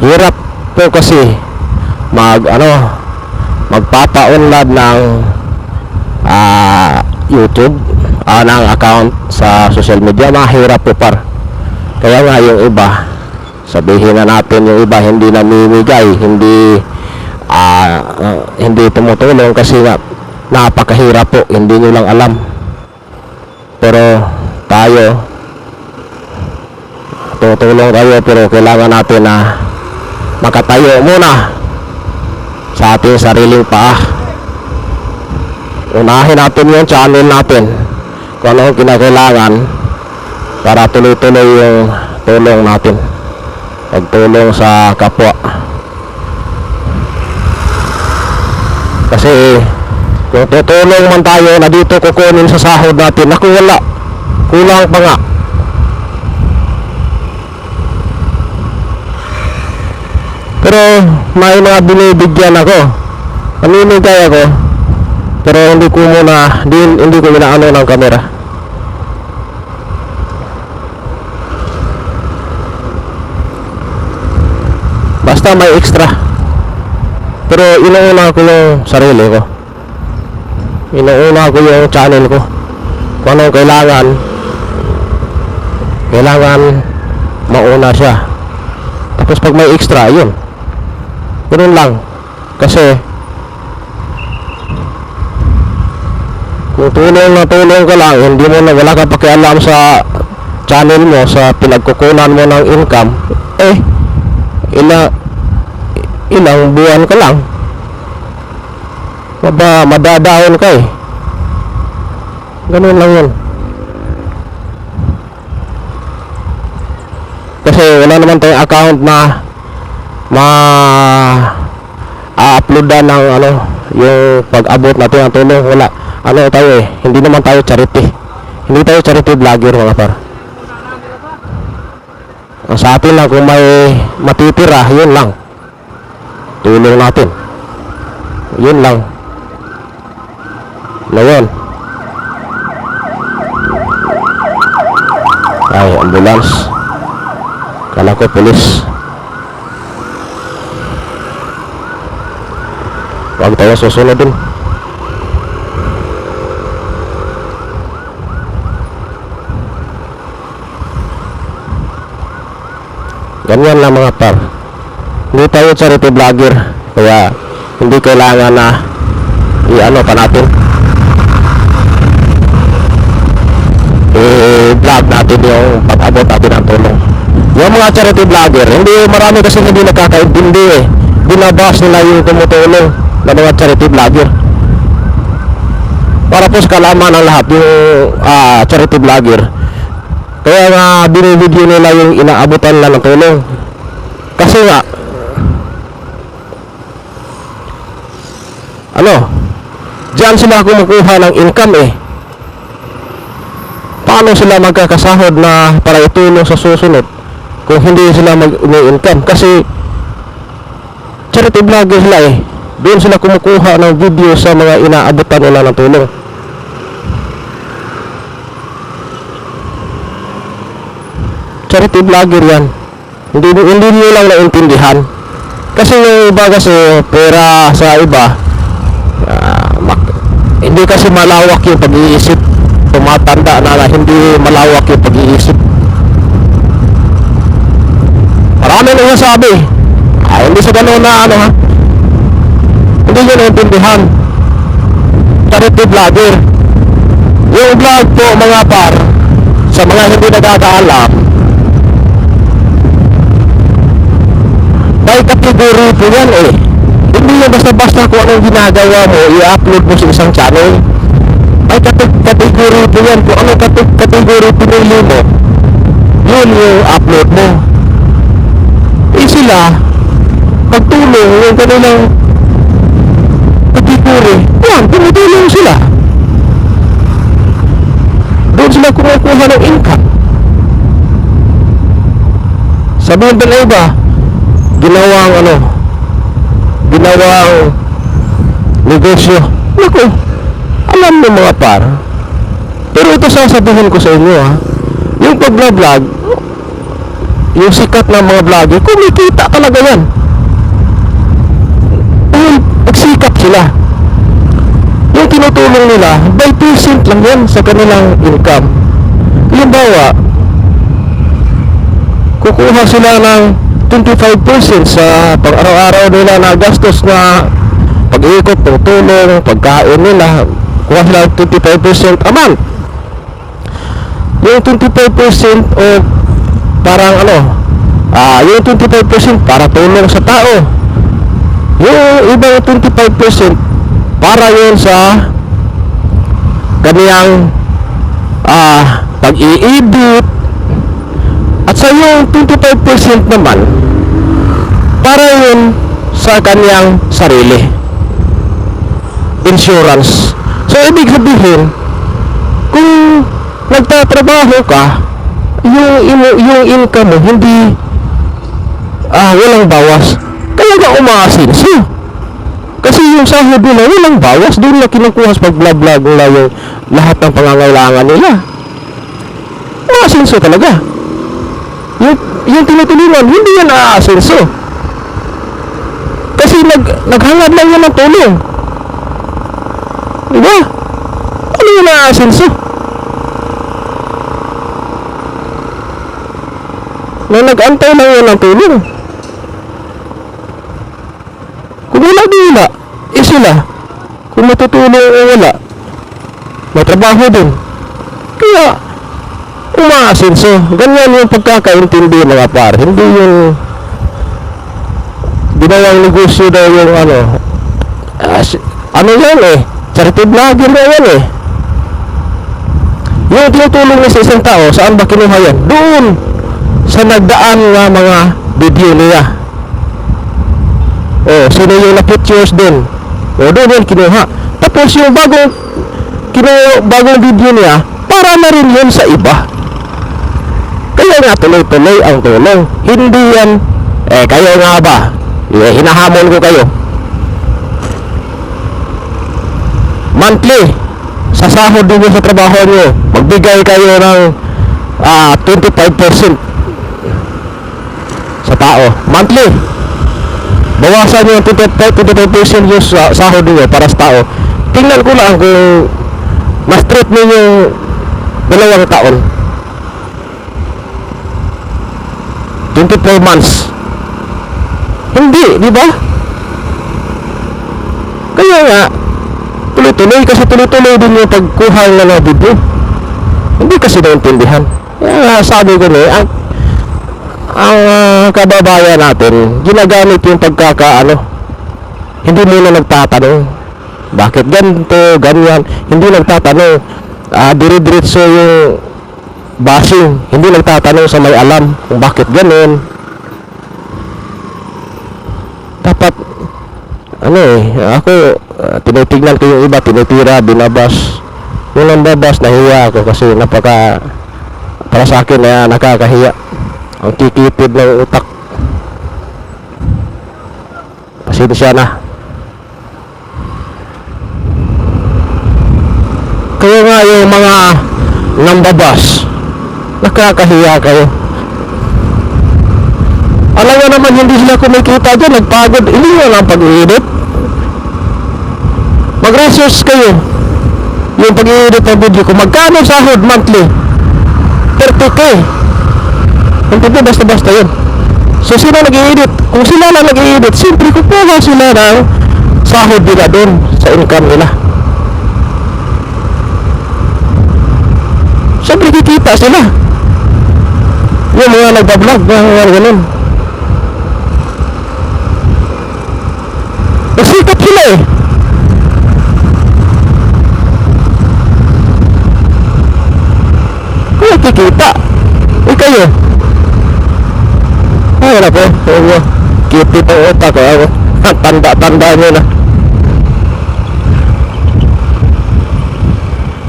hirap po kasi mag ano magpapa-unlad ng ah, YouTube ah, ng account sa social media. Mahirap po par. Kaya nga yung iba sabihin na natin yung iba hindi namimigay hindi ah, ah, hindi tumutulong kasi nga napakahirap po hindi nyo lang alam. Pero tayo tutulong tayo pero kailangan natin na makatayo muna sa ating sariling paa. Unahin natin yung channel natin kung ano ang kinakailangan para tuloy-tuloy yung tulong natin. Pagtulong sa kapwa. Kasi kung tutulong man tayo na dito kukunin sa sahod natin naku wala. Kulang pa nga pero may mga binibigyan ako. Namimigay ako pero hindi ko muna hindi, hindi ko inaano ng camera. Basta may extra. Pero inuuna ko yung sarili ko. Inuuna ko yung channel ko. Kung anong kailangan kailangan mauna siya. Tapos pag may extra yun ganun lang. Kasi kung tulong na tulong ka lang hindi mo na wala ka pakialam sa channel mo sa pinagkukunan mo ng income eh ila ilang buwan ka lang. Maba madadaon ka eh. Ganun lang yun. Kasi wala naman tayong account na ma a-uploadan ng ano yung pag-abot natin ng tulong. Wala. Ano tayo eh hindi naman tayo charity. Hindi tayo charity vlogger mga par. Sa atin lang kung may matitira yun lang. Tulong natin. Yun lang. Na ay ambulance. Kala ko polis huwag tayo susunod din ganyan lang mga par. Hindi tayo charity vlogger kaya hindi kailangan na i-ano pa natin. I-vlog natin yung pag-abot natin ng tulong. Yung mga charity vlogger hindi marami kasi hindi nakakaintindi eh. Binabas nila yung tumutulong na mga charity vlogger para po sa kalaman ng lahat yung ah, charity vlogger kaya nga binibidyo nila yung inaabutan nila ng tulong. Kasi nga ano? Diyan sila kumukuha ng income eh. Paano sila magkakasahod na para itulong sa susunod kung hindi sila mag-income kasi charity vlogger sila eh doon sila kumukuha ng video sa mga inaabutan nila ng tulong. Charity vlogger yan. Hindi, hindi nyo lang naintindihan. Kasi yung iba kasi pera sa iba mak- hindi kasi malawak yung pag-iisip. Tumatanda na, na hindi malawak yung pag-iisip. Marami nang sabi ah, hindi sa ganun na ano ha hindi nyo naintindihan. Charity vlogger yung vlog po mga par sa mga hindi nagkakaalam may kategory po yan eh. Hindi yung basta-basta kung anong ginagawa mo i-upload mo sa isang channel. May kate- kategory po yan. Kung anong kate- kategory pinili mo yun yung upload mo. Eh sila pagtulong yung kanilang tumutulong sila doon sila kumukuha ng income sabihin pa na iba ginawang ano ginawang negosyo naku alam mo mga par pero ito sasabihin ko sa inyo ha yung pag-vlog yung sikat ng mga vlogger, kumikita talaga yan. Dahil nagsikap sila. Tinutulong nila, by percent lang yan sa kanilang income. Halimbawa, kukuha sila ng 25% sa pang-araw-araw nila na gastos na pag-iikot, pagtulong, pagkain nila, kuha sila ng 25% a month. Yung 25% o parang ano, ah, yung 25% para tulong sa tao. Yung ibang 25% para yun sa kaniyang ah, pag-i-edit at sa yung 25% naman para yun sa kaniyang sarili. Insurance. So ibig sabihin kung nagtatrabaho ka yung, yung income mo hindi ah, walang bawas. Kaya ka umaasinso kasi yung sahod nila walang bawas. Doon na kinukuha sa pag-vlog-vlog nila yung lahat ng pangangailangan nila. Umaasinso talaga. Yung, yung tinutulungan hindi yan naaasinso kasi nag, naghangad lang yan ng tulong diba? Ano yung naaasinso na nag-antay lang yan ng tulong wala eh sila kung matutulong o wala may trabaho din. Kaya umaasinso ganyan yung pagkakaintindi mga par. Hindi yung ginawang negosyo daw yung ano. Si- ano yan eh? Charity vlogger na yan eh. Yung tinutulong niya sa isang tao saan ba kinuha yan? Doon sa nagdaan nga mga video niya oh sino yung na-pictures doon. O doon yan kinuha. Tapos yung bagong kinu bagong video niya para na rin yun sa iba. Kaya nga tuloy-tuloy ang tulong. Hindi yan eh kayo nga ba? Eh, hinahamon ko kayo. Monthly sa sahod ninyo sa trabaho nyo magbigay kayo ng ah, 25% sa tao. Monthly bawasan nyo yung 25% 25% yung sa- sahod ninyo para sa tao. Tingnan ko lang kung ma-strip ninyo dalawang taon. 24 months. Hindi, di ba? kaya nga tuloy-tuloy kasi tuloy-tuloy din yung pagkuha ng mga video hindi kasi naintindihan. Kaya nga sabi ko na ang ang ah, kababayan natin ginagamit yung pagkakaano hindi muna nagtatanong bakit ganito, ganyan? Hindi nagtatanong ah dire-diretso yung bashing. Hindi nagtatanong sa may alam kung bakit ganun. Dapat ano eh ako ah, tinitignan ko yung iba tinitira binabas. Yung nambabas nahiya ako kasi napaka para sa akin na nakakahiya ang kikitid ng utak. Pasensya na. Kaya nga yung mga nambabas nakakahiya kayo. Alam nga naman hindi sila kumikita dyan nagpagod. Hindi nyo lang pag-iinit. Mag-research kayo. Yung pag-iinit ng video ko magkano sahod monthly? 30k hindi basta-basta yun. So sila nag-i-edit kung sila lang nag-i-edit siyempre kukuha sila ng sahod nila doon sa income nila. Siyempre kikita sila. Yung mga nagbablog mga ganun. Nagsikap sila eh. Kaya kikita eh kayo ay wala po. Oo cute ito utak ko ako tanda-tanda nyo na.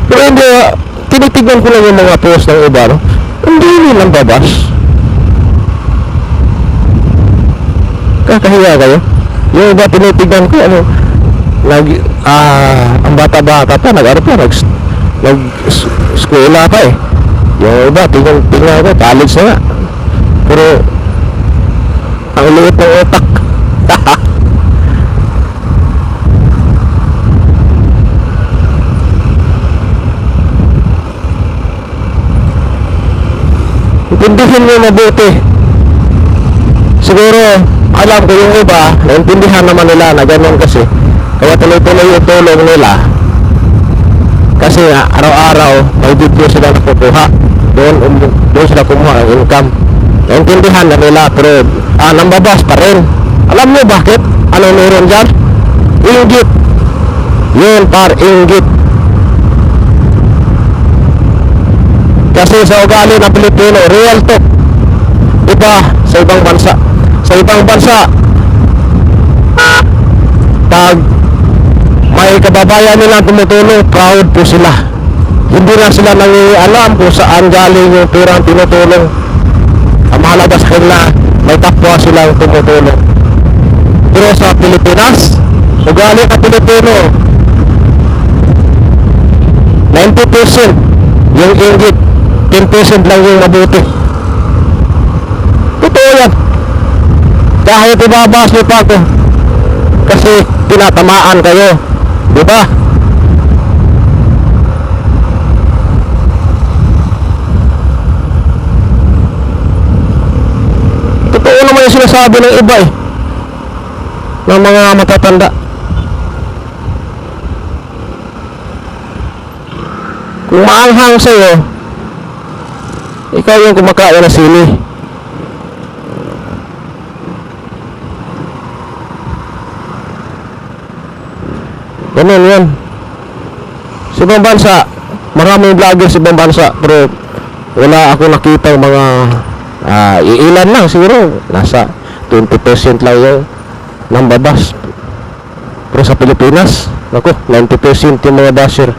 Pero hindi ah, tinitignan ko lang yung mga post ng iba no? hindi nilang babas. Kakahiya kayo? Yung iba tinitignan ko ano nag ah ang bata-bata pa nag ano pa nag nag eskwela pa eh. Yung iba tingnan tingnan ko college na nga. Pero, ang liit ng utak. Intindihin mo mabuti. Siguro, alam ko yung iba, naintindihan naman nila na ganun kasi. Kaya tuloy-tuloy yung tulong nila. Kasi araw-araw, may video sila nakukuha. Doon, um, doon sila kumuha ng income. Naintindihan na nila, pero ah, nambabas pa rin. Alam mo bakit? Ano meron dyan? Inggit. Yun, par, inggit. Kasi sa ugali ng Pilipino, real to. Iba sa ibang bansa. Sa ibang bansa, pag may kababayan nilang tumutulong, proud po sila. Hindi na sila nangialam kung saan galing yung perang tinutulong. Mahalaga sa kanila, may kapwa silang tumutulong. Pero sa Pilipinas, ugali ng Pilipino, 90% yung inggit, 10% lang yung mabuti. Totoo yan. Kahit ibabas niyo pa ako, kasi tinatamaan kayo. Di ba? Totoo naman yung sinasabi ng iba eh. Ng mga matatanda. Kung maanghang sa'yo, ikaw yung kumakain ng sili. Ganun yun. Sa ibang bansa, maraming vlogger sa ibang bansa, pero wala ako nakita mga ah, iilan lang siguro. Nasa 20% lang yung nambabas. Pero sa Pilipinas, ako, 90% yung mga dasher.